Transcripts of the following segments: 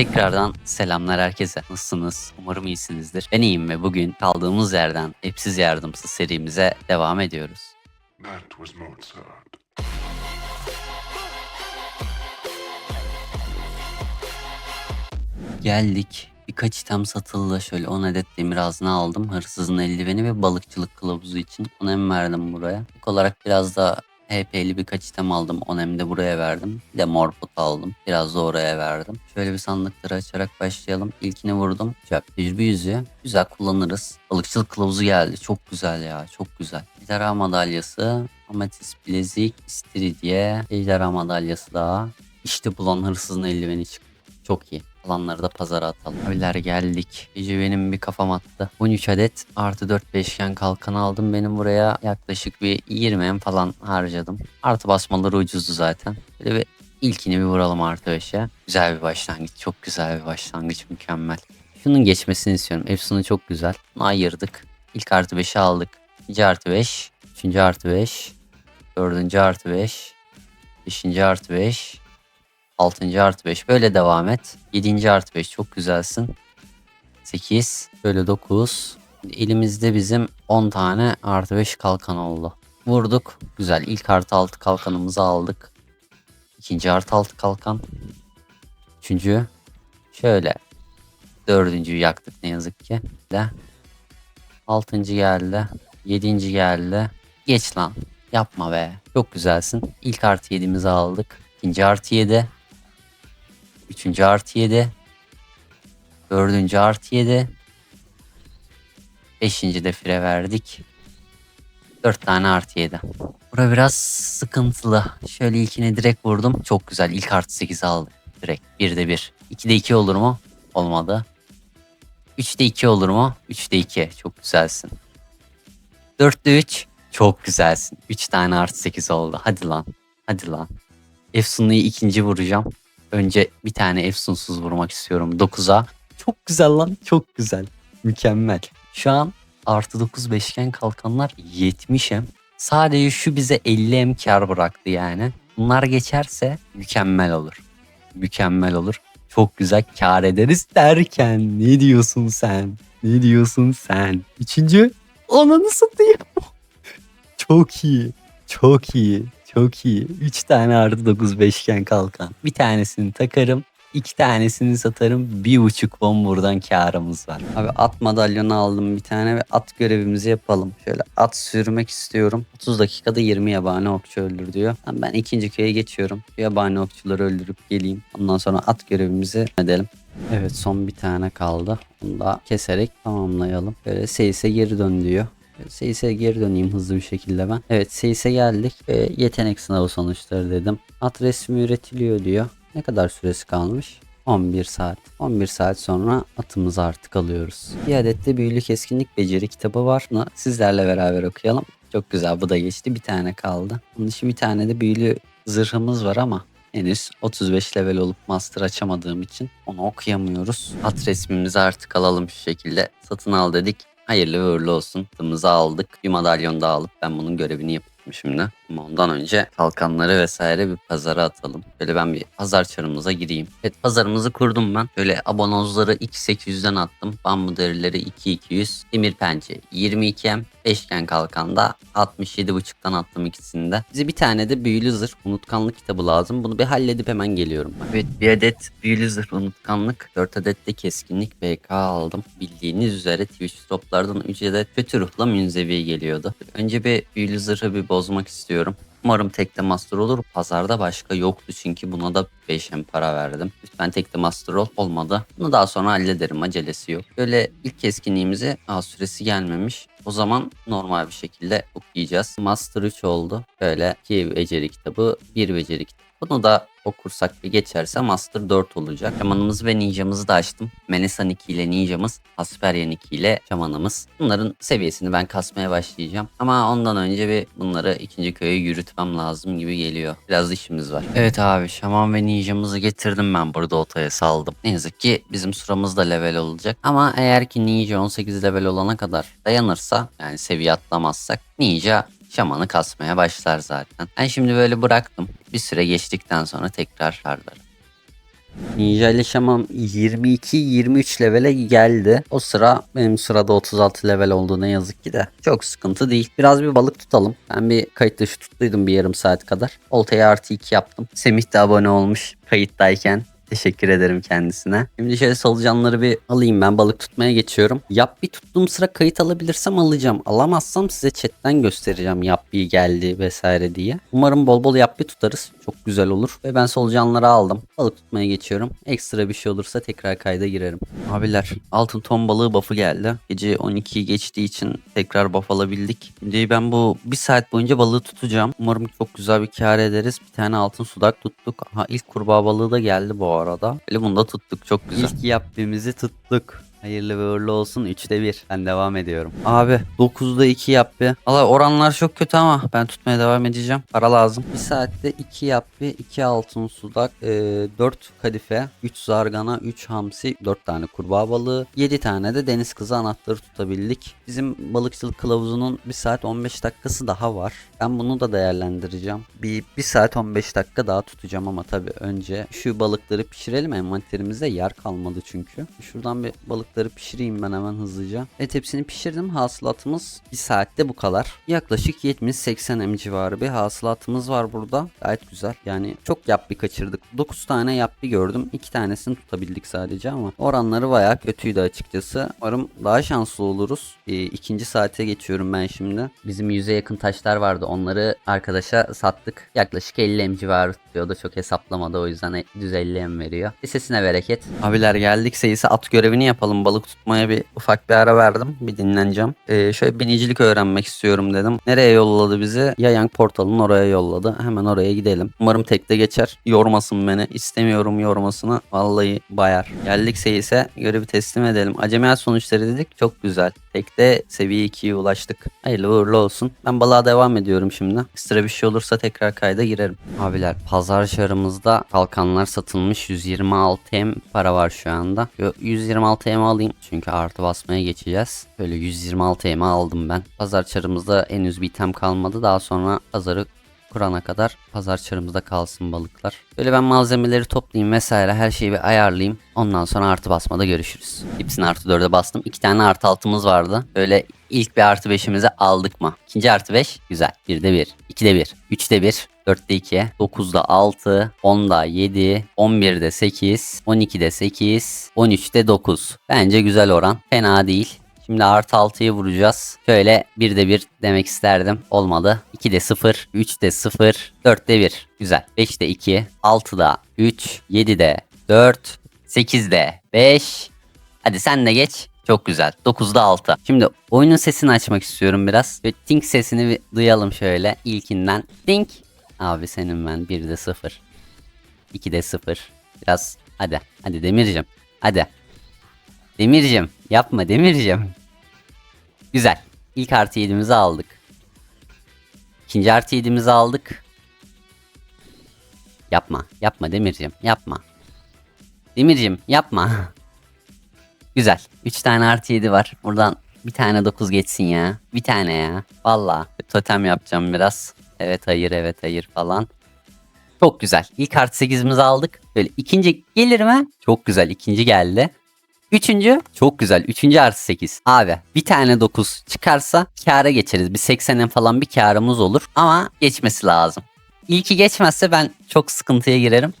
Tekrardan selamlar herkese. Nasılsınız? Umarım iyisinizdir. Ben iyiyim ve bugün kaldığımız yerden Hepsiz Yardımsız serimize devam ediyoruz. That was Mozart. Geldik. Birkaç item satıldı. Şöyle 10 adet demir ağzına aldım. Hırsızın eldiveni ve balıkçılık kılavuzu için 10 em verdim buraya. İlk olarak biraz da HP'li birkaç item aldım. 10 em de buraya verdim. Bir de mor pot aldım. Biraz da oraya verdim. Şöyle bir sandıkları açarak başlayalım. İlkini vurdum. Çöp. Tecrübe yüzüğü. Güzel kullanırız. Balıkçılık kılavuzu geldi. Çok güzel ya. Çok güzel. Ejderha madalyası. Ametist bilezik. istiridye. Ejderha madalyası daha. İşte bulan hırsızın eldiveni çıktı. Çok iyi. Alanları da pazara atalım. Abiler geldik. Gece benim bir kafam attı. 13 adet artı 4 beşgen kalkan aldım. Benim buraya yaklaşık bir 20 em falan harcadım. Artı basmaları ucuzdu zaten. Böyle bir ilkini bir vuralım artı 5'e. Güzel bir başlangıç. Çok güzel bir başlangıç. Mükemmel. Şunun geçmesini istiyorum. Efsun'u çok güzel. Bunu ayırdık. İlk artı 5'i aldık. İkinci artı 5. Üçüncü artı 5. Dördüncü artı 5. Beşinci artı 5. 6. artı 5 böyle devam et. 7. artı 5 çok güzelsin. 8 böyle 9. Elimizde bizim 10 tane artı 5 kalkan oldu. Vurduk. Güzel. İlk artı 6 kalkanımızı aldık. İkinci artı 6 kalkan. Üçüncü. Şöyle. Dördüncüyü yaktık ne yazık ki. De. Altıncı geldi. Yedinci geldi. Geç lan. Yapma be. Çok güzelsin. İlk artı 7'mizi aldık. İkinci artı 7. Üçüncü artı 7. Dördüncü artı 7. Beşinci de fire verdik. Dört tane artı 7. Bura biraz sıkıntılı. Şöyle ilkini direkt vurdum. Çok güzel. İlk artı 8 aldık. Direkt. 1'de 1. 2'de 2 olur mu? Olmadı. 3'de 2 olur mu? 3'de 2. Çok güzelsin. 4'de 3. Çok güzelsin. 3 tane artı 8 oldu. Hadi lan. Hadi lan. Efsunlu'yu ikinci vuracağım. Önce bir tane Efsunsuz vurmak istiyorum 9'a. Çok güzel lan çok güzel. Mükemmel. Şu an artı 9 beşgen kalkanlar 70'em. Sadece şu bize 50'em kar bıraktı yani. Bunlar geçerse mükemmel olur. Mükemmel olur. Çok güzel kar ederiz derken ne diyorsun sen? Ne diyorsun sen? Üçüncü ananı satayım. Çok iyi. Çok iyi. Çok iyi. 3 tane artı 9 beşgen kalkan. Bir tanesini takarım. iki tanesini satarım. Bir buçuk bon buradan karımız var. Abi at madalyonu aldım bir tane ve at görevimizi yapalım. Şöyle at sürmek istiyorum. 30 dakikada 20 yabani okçu öldür diyor. Ben ikinci köye geçiyorum. Yabani okçuları öldürüp geleyim. Ondan sonra at görevimizi edelim. Evet son bir tane kaldı. Bunu da keserek tamamlayalım. Böyle Seyis'e geri dön diyor. Seyis'e geri döneyim hızlı bir şekilde ben. Evet Seyis'e geldik. Ve yetenek sınavı sonuçları dedim. At resmi üretiliyor diyor. Ne kadar süresi kalmış? 11 saat. 11 saat sonra atımızı artık alıyoruz. Bir adet de büyülü keskinlik beceri kitabı var. Bunu sizlerle beraber okuyalım. Çok güzel bu da geçti. Bir tane kaldı. Bunun dışı bir tane de büyülü zırhımız var ama henüz 35 level olup master açamadığım için onu okuyamıyoruz. At resmimizi artık alalım şu şekilde. Satın al dedik. Hayırlı ve uğurlu olsun. Tımızı aldık. Bir madalyon daha alıp ben bunun görevini yapayım şimdi. Ama ondan önce kalkanları vesaire bir pazara atalım. Böyle ben bir pazar çarımıza gireyim. Evet pazarımızı kurdum ben. Böyle abonozları X800'den attım. Bambu derileri 2200. Demir pençe 22M. Beşgen kalkan da 67.5'tan attım ikisini de. Bize bir tane de büyülü zırh unutkanlık kitabı lazım. Bunu bir halledip hemen geliyorum. Evet bir adet büyülü zırh unutkanlık. 4 adet de keskinlik BK aldım. Bildiğiniz üzere Twitch toplardan 3 adet kötü ruhla münzevi geliyordu. Önce bir büyülü zırhı bir bozmak istiyorum. Umarım tekte master olur. Pazarda başka yoktu çünkü buna da 5 hem para verdim. Lütfen tekte master ol. Olmadı. Bunu daha sonra hallederim. Acelesi yok. Böyle ilk keskinliğimizi aa süresi gelmemiş. O zaman normal bir şekilde okuyacağız. Master 3 oldu. Böyle 2 beceri kitabı, 1 beceri kitabı. Bunu da okursak bir geçerse Master 4 olacak. Şamanımızı ve ninjamızı da açtım. Menesa Niki ile ninjamız, Asperya Niki ile şamanımız. Bunların seviyesini ben kasmaya başlayacağım. Ama ondan önce bir bunları ikinci köye yürütmem lazım gibi geliyor. Biraz işimiz var. Evet abi şaman ve ninjamızı getirdim ben burada otaya saldım. Ne yazık ki bizim sıramız da level olacak. Ama eğer ki ninja 18 level olana kadar dayanırsa yani seviye atlamazsak ninja şamanı kasmaya başlar zaten. Ben şimdi böyle bıraktım. Bir süre geçtikten sonra tekrar çağırırım. Ninja ile Şamam 22-23 levele geldi. O sıra benim sırada 36 level oldu ne yazık ki de. Çok sıkıntı değil. Biraz bir balık tutalım. Ben bir kayıt dışı tuttuydum bir yarım saat kadar. Oltaya artı 2 yaptım. Semih de abone olmuş kayıttayken. Teşekkür ederim kendisine. Şimdi şöyle solucanları bir alayım ben balık tutmaya geçiyorum. Yap bir tuttuğum sıra kayıt alabilirsem alacağım. Alamazsam size chatten göstereceğim yap bir geldi vesaire diye. Umarım bol bol yap bir tutarız. Çok güzel olur. Ve ben solucanları aldım. Balık tutmaya geçiyorum. Ekstra bir şey olursa tekrar kayda girerim. Abiler altın ton balığı buff'ı geldi. Gece 12'yi geçtiği için tekrar buff alabildik. Şimdi ben bu bir saat boyunca balığı tutacağım. Umarım çok güzel bir kar ederiz. Bir tane altın sudak tuttuk. Ha ilk kurbağa balığı da geldi bu arada. Böyle bunu da tuttuk çok güzel. İlk yapbimizi tuttuk. Hayırlı ve uğurlu olsun. 3'te 1. Ben devam ediyorum. Abi 9'da 2 yap bir. Allah oranlar çok kötü ama ben tutmaya devam edeceğim. Para lazım. 1 saatte 2 yap bir. 2 altın sudak. 4 kadife. 3 zargana. 3 hamsi. 4 tane kurbağa balığı. 7 tane de deniz kızı anahtarı tutabildik. Bizim balıkçılık kılavuzunun 1 saat 15 dakikası daha var. Ben bunu da değerlendireceğim. Bir 1 saat 15 dakika daha tutacağım ama tabii önce şu balıkları pişirelim. Envanterimizde yer kalmadı çünkü. Şuradan bir balıkları pişireyim ben hemen hızlıca. Et hepsini pişirdim. Hasılatımız 1 saatte bu kadar. Yaklaşık 70-80 em civarı bir hasılatımız var burada. Gayet güzel. Yani çok yapbi kaçırdık. 9 tane yapbi gördüm. 2 tanesini tutabildik sadece ama oranları bayağı kötüydü açıkçası. Umarım daha şanslı oluruz. Ee, ikinci saate geçiyorum ben şimdi. Bizim yüze yakın taşlar vardı. Onları arkadaşa sattık. Yaklaşık 50 em civarı tutuyor. O da çok hesaplamadı. O yüzden düz 50 em veriyor. Sesine bereket. Abiler geldik sayısı at görevini yapalım. Balık tutmaya bir ufak bir ara verdim. Bir dinleneceğim. Ee, şöyle binicilik öğrenmek istiyorum dedim. Nereye yolladı bizi? Yayank portalının oraya yolladı. Hemen oraya gidelim. Umarım tekte geçer. Yormasın beni. İstemiyorum yormasını. Vallahi bayar. Geldik seyise. Görevi teslim edelim. Acemiyat sonuçları dedik. Çok güzel. Tekte seviye 2'ye ulaştık. Hayırlı uğurlu olsun. Ben balığa devam ediyorum şimdi. Ekstra bir şey olursa tekrar kayda girerim. Abiler pazar çarımızda kalkanlar satılmış. 126 M para var şu anda. Yo, 126 M alayım. Çünkü artı basmaya geçeceğiz. Böyle 126 M aldım ben. Pazar çarımızda henüz bir item kalmadı. Daha sonra pazarı kurana kadar pazar çarımızda kalsın balıklar. Böyle ben malzemeleri toplayayım vesaire her şeyi bir ayarlayayım. Ondan sonra artı basmada görüşürüz. Hepsini artı 4'e bastım. İki tane artı altımız vardı. Böyle ilk bir artı 5'imizi aldık mı? İkinci artı 5 güzel. 1'de 1, 2'de 1, 3'de 1, 4'te 2, 9'da 6, 10'da 7, 11'de 8, 12'de 8, 13'te 9. Bence güzel oran. Fena değil. Şimdi artı 6'yı vuracağız. Şöyle 1'de 1 demek isterdim. Olmadı. 2'de 0, 3'de 0, 4'de 1. Güzel. 5'de 2, 6'da 3, 7'de 4, 8'de 5. Hadi sen de geç. Çok güzel. 9'da 6. Şimdi oyunun sesini açmak istiyorum biraz. Ve tink sesini bir duyalım şöyle ilkinden. Tink. Abi senin ben 1'de 0. 2'de 0. Biraz hadi. Hadi Demircim. Hadi. Demircim. Yapma Demircim. Güzel. İlk artı 7'mizi aldık. İkinci artı 7'mizi aldık. Yapma. Yapma Demircim. Yapma. Demircim yapma. Güzel. 3 tane artı 7 var. Buradan bir tane 9 geçsin ya. Bir tane ya. Valla. Totem yapacağım biraz. Evet hayır evet hayır falan. Çok güzel. İlk artı 8'imizi aldık. Böyle ikinci gelir mi? Çok güzel. ikinci geldi. Üçüncü çok güzel. Üçüncü artı 8. Abi bir tane 9 çıkarsa kâra geçeriz. Bir 80'in falan bir kârımız olur. Ama geçmesi lazım. İlki geçmezse ben çok sıkıntıya girerim.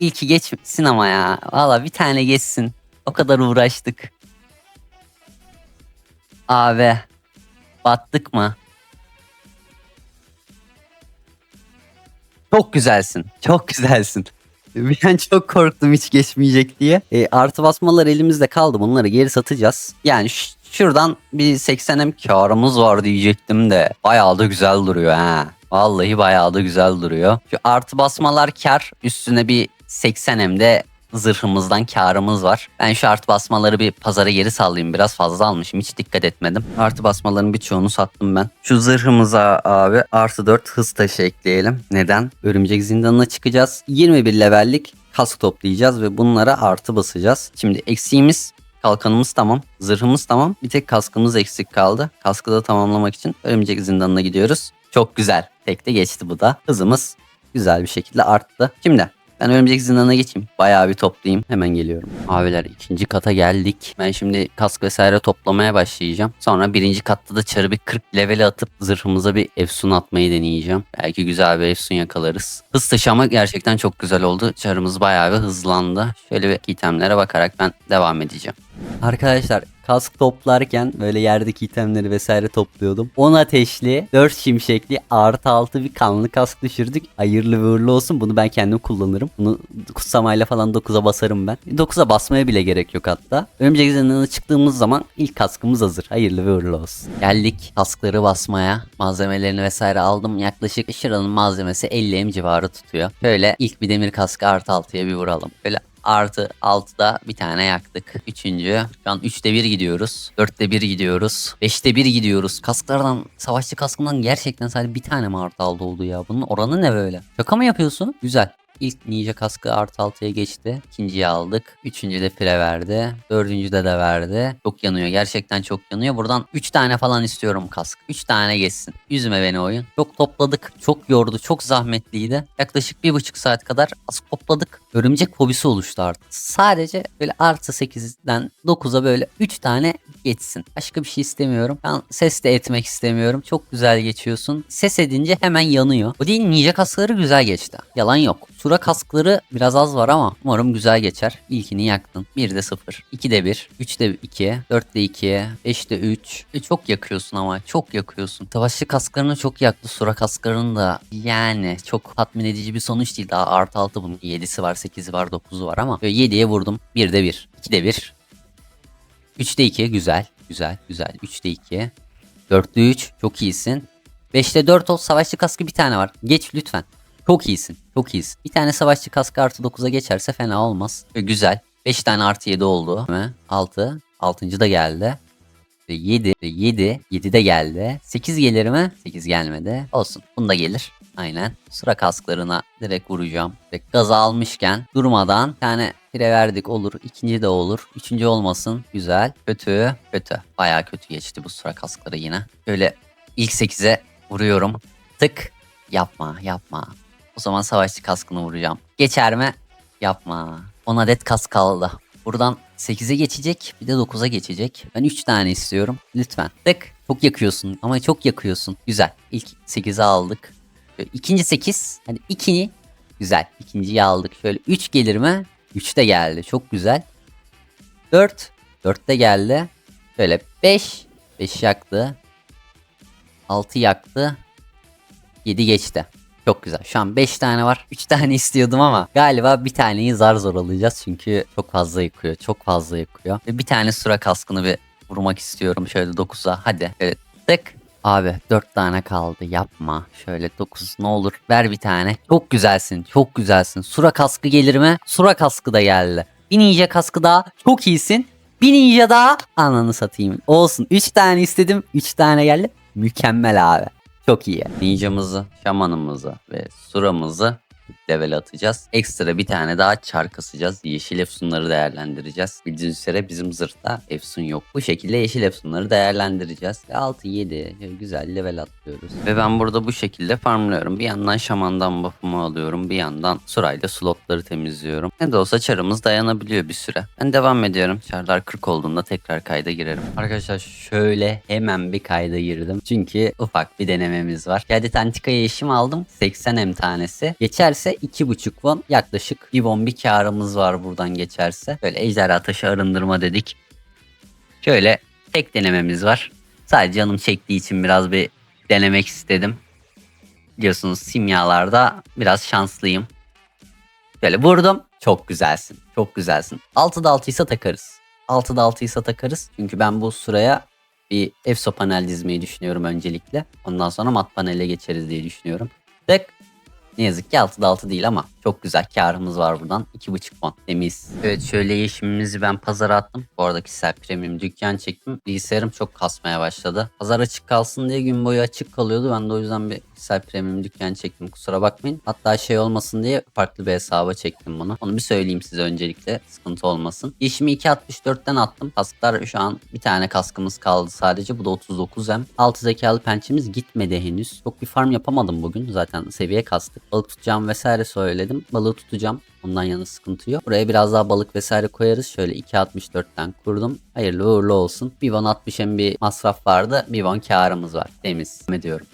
İlki geçsin ama ya. Valla bir tane geçsin. O kadar uğraştık. Abi. Battık mı? Çok güzelsin. Çok güzelsin. Ben çok korktum hiç geçmeyecek diye. E, artı basmalar elimizde kaldı. Bunları geri satacağız. Yani şuradan bir 80 m karımız var diyecektim de. Bayağı da güzel duruyor ha. Vallahi bayağı da güzel duruyor. Şu artı basmalar kar. Üstüne bir 80 m'de zırhımızdan karımız var. Ben şu artı basmaları bir pazara geri sallayayım. Biraz fazla almışım. Hiç dikkat etmedim. Artı basmaların birçoğunu sattım ben. Şu zırhımıza abi artı 4 hız taşı ekleyelim. Neden? Örümcek zindanına çıkacağız. 21 levellik kask toplayacağız ve bunlara artı basacağız. Şimdi eksiğimiz Kalkanımız tamam. Zırhımız tamam. Bir tek kaskımız eksik kaldı. Kaskı da tamamlamak için örümcek zindanına gidiyoruz. Çok güzel. Tek de geçti bu da. Hızımız güzel bir şekilde arttı. Şimdi Ben örümcek zindanına geçeyim. Bayağı bir toplayayım. Hemen geliyorum. Abiler ikinci kata geldik. Ben şimdi kask vesaire toplamaya başlayacağım. Sonra birinci katta da çarı bir 40 level atıp zırhımıza bir efsun atmayı deneyeceğim. Belki güzel bir efsun yakalarız. Hız taşıma gerçekten çok güzel oldu. Çarımız bayağı bir hızlandı. Şöyle bir itemlere bakarak ben devam edeceğim. Arkadaşlar kask toplarken böyle yerdeki itemleri vesaire topluyordum. 10 ateşli, 4 şimşekli, artı 6 bir kanlı kask düşürdük. Hayırlı ve uğurlu olsun. Bunu ben kendim kullanırım. Bunu kutsamayla falan 9'a basarım ben. 9'a basmaya bile gerek yok hatta. Örümcek zindanına çıktığımız zaman ilk kaskımız hazır. Hayırlı ve uğurlu olsun. Geldik kaskları basmaya. Malzemelerini vesaire aldım. Yaklaşık şuranın malzemesi 50 M civarı tutuyor. Şöyle ilk bir demir kaskı artı 6'ya bir vuralım. Böyle artı 6'da bir tane yaktık. Üçüncü. Şu an 3'te 1 gidiyoruz. 4'te 1 gidiyoruz. 5'te 1 gidiyoruz. Kasklardan, savaşçı kaskından gerçekten sadece bir tane mi artı aldı oldu ya? Bunun oranı ne böyle? Şaka mı yapıyorsun? Güzel. İlk ninja kaskı artı 6'ya geçti. İkinciyi aldık. Üçüncü de fire verdi. Dördüncüde de verdi. Çok yanıyor. Gerçekten çok yanıyor. Buradan 3 tane falan istiyorum kask. 3 tane geçsin. Üzme beni oyun. Çok topladık. Çok yordu. Çok zahmetliydi. Yaklaşık bir buçuk saat kadar az topladık. Örümcek hobisi oluştu artık. Sadece böyle artı 8'den 9'a böyle 3 tane geçsin. Başka bir şey istemiyorum. Ben ses de etmek istemiyorum. Çok güzel geçiyorsun. Ses edince hemen yanıyor. O değil ninja kaskları güzel geçti. Yalan yok. Sura kaskları biraz az var ama umarım güzel geçer. İlkini yaktın. 1'de 0. 2'de 1. 3'de 2. 4'de 2. 5'de 3. E çok yakıyorsun ama. Çok yakıyorsun. Savaşçı kasklarını çok yaktı. Sura kasklarını da yani çok tatmin edici bir sonuç değil. Daha artı 6 bunun. 7'si var, 8'i var, 9'u var ama 7'ye vurdum. 1'de 1. 2'de 1. 3'te 2 güzel. Güzel güzel. 3'te 2. 4'te 3 çok iyisin. 5'te 4 ol savaşçı kaskı bir tane var. Geç lütfen. Çok iyisin. Çok iyisin. Bir tane savaşçı kaskı artı 9'a geçerse fena olmaz. Ve güzel. 5 tane artı 7 oldu. 6. 6. da geldi. 7. 7. 7 de geldi. 8 gelir mi? 8 gelmedi. Olsun. Bunda gelir. Aynen. Sıra kasklarına direkt vuracağım. Direkt gaza almışken durmadan tane pire verdik olur. ikinci de olur. Üçüncü olmasın. Güzel. Kötü. Kötü. Baya kötü geçti bu sıra kaskları yine. Şöyle ilk 8'e vuruyorum. Tık. Yapma yapma. O zaman savaşçı kaskını vuracağım. Geçer mi? Yapma. 10 adet kask kaldı. Buradan 8'e geçecek bir de 9'a geçecek. Ben 3 tane istiyorum. Lütfen. Tık. Çok yakıyorsun ama çok yakıyorsun. Güzel. İlk 8'e aldık. Şöyle İkinci 8. Hani ikini. Güzel. İkinciyi aldık. Şöyle 3 gelir mi? 3 de geldi. Çok güzel. 4. 4 de geldi. Şöyle 5. 5 yaktı. 6 yaktı. 7 geçti. Çok güzel. Şu an 5 tane var. 3 tane istiyordum ama galiba bir taneyi zar zor alacağız. Çünkü çok fazla yıkıyor. Çok fazla yıkıyor. Ve bir tane sura kaskını bir vurmak istiyorum. Şöyle 9'a. Hadi. Evet. Tık. Abi 4 tane kaldı. Yapma. Şöyle 9 ne olur. Ver bir tane. Çok güzelsin. Çok güzelsin. Sura kaskı gelir mi? Sura kaskı da geldi. Bir ninja kaskı daha. Çok iyisin. Bir ninja daha. Ananı satayım. Olsun. 3 tane istedim. 3 tane geldi. Mükemmel abi. Çok iyi. Ninjamızı, şamanımızı ve suramızı level atacağız. Ekstra bir tane daha çar kasacağız. Yeşil efsunları değerlendireceğiz. Bildiğiniz üzere bizim zırhta efsun yok. Bu şekilde yeşil efsunları değerlendireceğiz. 6-7 güzel level atlıyoruz. Ve ben burada bu şekilde farmlıyorum. Bir yandan şamandan buff'ımı alıyorum. Bir yandan surayla slotları temizliyorum. Ne de olsa çarımız dayanabiliyor bir süre. Ben devam ediyorum. Çarlar 40 olduğunda tekrar kayda girerim. Arkadaşlar şöyle hemen bir kayda girdim. Çünkü ufak bir denememiz var. Geldi antikaya eşim aldım. 80 M tanesi. Geçerse 2.5 won yaklaşık 1 won bir karımız var buradan geçerse. Böyle ejderha taşı arındırma dedik. Şöyle tek denememiz var. Sadece canım çektiği için biraz bir denemek istedim. Biliyorsunuz simyalarda biraz şanslıyım. Böyle vurdum. Çok güzelsin. Çok güzelsin. 6'da 6 ise takarız. 6'da 6 ise takarız. Çünkü ben bu sıraya bir EFSO panel dizmeyi düşünüyorum öncelikle. Ondan sonra mat panele geçeriz diye düşünüyorum. Tık. Ne yazık ki 6'da 6 değil ama çok güzel karımız var buradan. 2.5 fon temiz. Evet şöyle yeşimimizi ben pazara attım. Bu arada kişisel premium dükkan çektim. Bilgisayarım çok kasmaya başladı. Pazar açık kalsın diye gün boyu açık kalıyordu. Ben de o yüzden bir kişisel premium dükkan çektim. Kusura bakmayın. Hatta şey olmasın diye farklı bir hesaba çektim bunu. Onu bir söyleyeyim size öncelikle. Sıkıntı olmasın. Yeşimi 2.64'ten attım. Kasklar şu an bir tane kaskımız kaldı sadece. Bu da 39M. Altı zekalı pençemiz gitmedi henüz. Çok bir farm yapamadım bugün. Zaten seviye kastık. Balık tutacağım vesaire söyledim. Geldim. Balığı tutacağım. Ondan yana sıkıntı yok. Buraya biraz daha balık vesaire koyarız. Şöyle 2.64'ten kurdum. Hayırlı uğurlu olsun. Bir won 60 hem bir masraf vardı. Bir won karımız var. Temiz. Ne diyorum.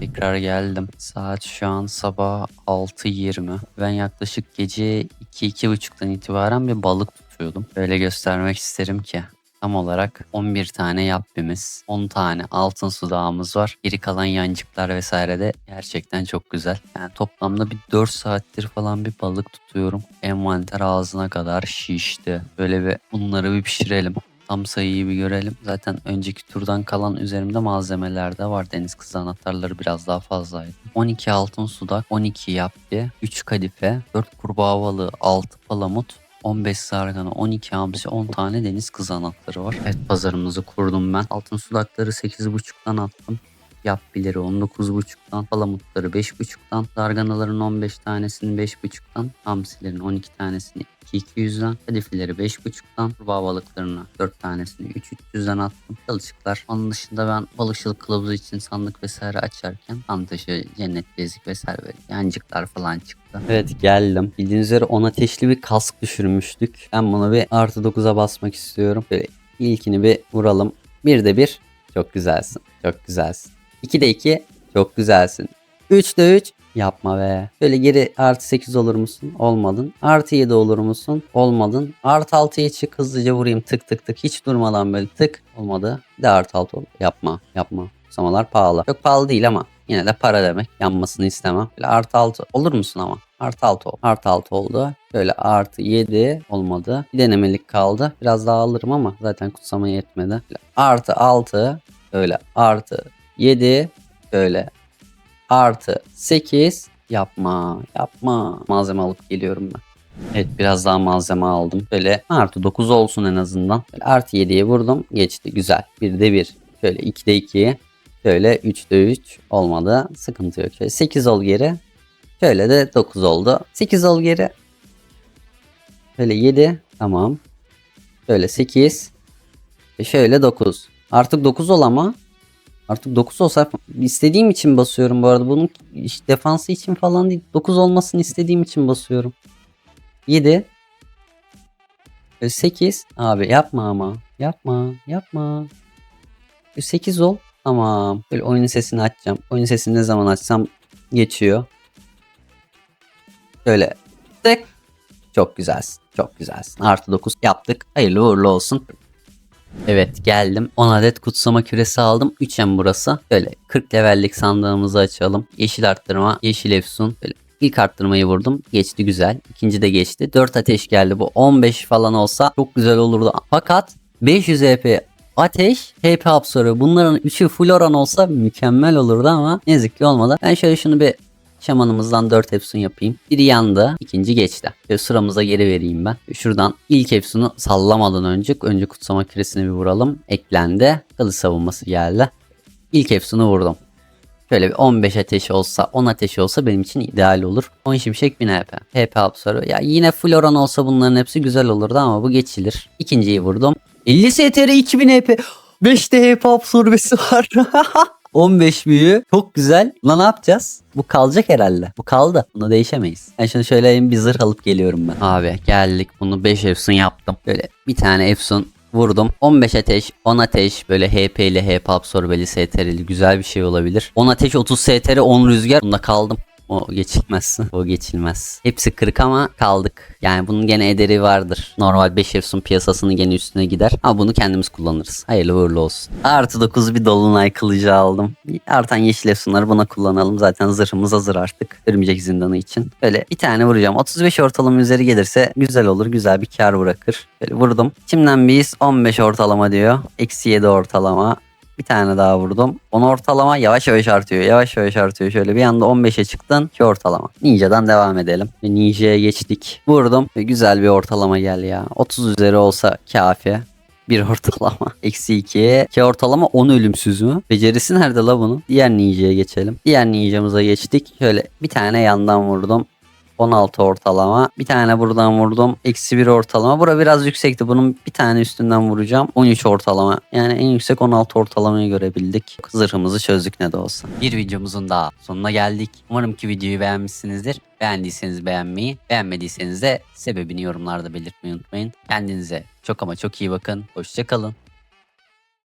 Tekrar geldim. Saat şu an sabah 6.20. Ben yaklaşık gece 2-2.30'dan itibaren bir balık tutuyordum. Böyle göstermek isterim ki. Tam olarak 11 tane yappimiz, 10 tane altın sudağımız var. Geri kalan yancıklar vesaire de gerçekten çok güzel. Yani toplamda bir 4 saattir falan bir balık tutuyorum. Envanter ağzına kadar şişti. Böyle bir bunları bir pişirelim. Tam sayıyı bir görelim. Zaten önceki turdan kalan üzerimde malzemeler de var. Deniz kızı anahtarları biraz daha fazlaydı. 12 altın sudak, 12 yapbi, 3 kadife, 4 kurbağa balığı, 6 palamut, 15 sargana, 12 hamsi, 10 tane deniz kızı anahtarı var. Evet pazarımızı kurdum ben. Altın sudakları 8.5'tan attım. Yapbileri 19.5'tan, palamutları 5.5'tan, darganaların 15 tanesini 5.5'tan, hamsilerin 12 tanesini 2.200'den, kadifeleri 5.5'tan, kurbağa balıklarına 4 tanesini 3.300'den attım. Kılçıklar. Onun dışında ben balıkçılık kılavuzu için sandık vesaire açarken kan taşı, cennet bezik vesaire böyle yancıklar falan çıktı. Evet geldim. Bildiğiniz üzere 10 ateşli bir kask düşürmüştük. Ben bunu bir artı 9'a basmak istiyorum. Böyle ilkini bir vuralım. Bir de bir. Çok güzelsin. Çok güzelsin. 2'de 2 çok güzelsin. 3'de 3 yapma be. Böyle geri artı 8 olur musun? Olmadın. Artı 7 olur musun? Olmadın. Artı 6'ya çık hızlıca vurayım tık tık tık. Hiç durmadan böyle tık. Olmadı. Bir de artı 6 oldu. Yapma yapma. Samalar pahalı. Çok pahalı değil ama yine de para demek. Yanmasını istemem. Böyle artı 6 olur musun ama? Artı 6 oldu. Artı 6 oldu. Böyle artı 7 olmadı. Bir denemelik kaldı. Biraz daha alırım ama zaten kutsama yetmedi. Böyle artı 6 böyle artı 7 böyle artı 8 yapma yapma malzeme alıp geliyorum ben. Evet biraz daha malzeme aldım. Böyle artı 9 olsun en azından. Böyle artı 7'ye vurdum geçti güzel. 1'de 1 şöyle 2'de 2 şöyle 3'de 3 olmadı sıkıntı yok. Şöyle 8 ol geri. Şöyle de 9 oldu. 8 ol geri. Şöyle 7 tamam. Şöyle 8 ve şöyle 9. Artık 9 ol ama Artık 9 olsa istediğim için basıyorum bu arada. Bunun iş- defansı için falan değil. 9 olmasını istediğim için basıyorum. 7 8 Abi yapma ama. Yapma. Yapma. 8 ol. Tamam. Böyle oyunun sesini açacağım. Oyun sesini ne zaman açsam geçiyor. Şöyle. Tık. Çok güzelsin. Çok güzelsin. Artı 9 yaptık. Hayırlı uğurlu olsun. Evet geldim. 10 adet kutsama küresi aldım. 3M burası. Böyle 40 levellik sandığımızı açalım. Yeşil arttırma, yeşil efsun. Böyle ilk arttırmayı vurdum. Geçti güzel. İkinci de geçti. 4 ateş geldi. Bu 15 falan olsa çok güzel olurdu. Fakat 500 EP ateş, HP absorbe. Bunların üçü full oran olsa mükemmel olurdu ama ne yazık ki olmadı. Ben şöyle şunu bir Şamanımızdan 4 efsun yapayım. Biri yandı, ikinci geçti. Şöyle sıramıza geri vereyim ben. Şuradan ilk efsunu sallamadan önce önce kutsama küresini bir vuralım. Eklendi. Kılıç savunması geldi. İlk efsunu vurdum. Şöyle bir 15 ateş olsa 10 ateş olsa benim için ideal olur. 10 şimşek 1000 HP. HP absorbe. Ya yine full oran olsa bunların hepsi güzel olurdu ama bu geçilir. İkinciyi vurdum. 50 STR 2000 HP. 5 de HP absorbesi var. 15 büyü. Çok güzel. Lan ne yapacağız? Bu kalacak herhalde. Bu kaldı. Bunu değişemeyiz. Ben şunu şöyle bir zırh alıp geliyorum ben. Abi geldik. Bunu 5 efsun yaptım. Böyle bir tane efsun vurdum. 15 ateş, 10 ateş böyle HP ile HP absorbeli STR'li güzel bir şey olabilir. 10 ateş, 30 STR, 10 rüzgar. Bunda kaldım. O geçilmez. O geçilmez. Hepsi kırık ama kaldık. Yani bunun gene ederi vardır. Normal 5 efsun piyasasının gene üstüne gider. Ama bunu kendimiz kullanırız. Hayırlı uğurlu olsun. Artı 9 bir dolunay kılıcı aldım. Artan yeşil efsunları buna kullanalım. Zaten zırhımız hazır artık. Örümcek zindanı için. Böyle bir tane vuracağım. 35 ortalama üzeri gelirse güzel olur. Güzel bir kar bırakır. Böyle vurdum. Şimdiden biz 15 ortalama diyor. Eksi 7 ortalama. Bir tane daha vurdum. 10 ortalama yavaş yavaş artıyor. Yavaş yavaş artıyor. Şöyle bir anda 15'e çıktın. 2 ortalama. Ninja'dan devam edelim. Ninja'ya geçtik. Vurdum. Güzel bir ortalama geldi ya. 30 üzeri olsa kafi. Bir ortalama. Eksi 2. 2 ortalama 10 ölümsüz mü? Becerisi nerede la bunun? Diğer ninja'ya geçelim. Diğer ninjamıza geçtik. Şöyle bir tane yandan vurdum. 16 ortalama. Bir tane buradan vurdum. Eksi 1 ortalama. Bura biraz yüksekti. Bunun bir tane üstünden vuracağım. 13 ortalama. Yani en yüksek 16 ortalamayı görebildik. Zırhımızı çözdük ne de olsa. Bir videomuzun daha sonuna geldik. Umarım ki videoyu beğenmişsinizdir. Beğendiyseniz beğenmeyi, beğenmediyseniz de sebebini yorumlarda belirtmeyi unutmayın. Kendinize çok ama çok iyi bakın. Hoşçakalın.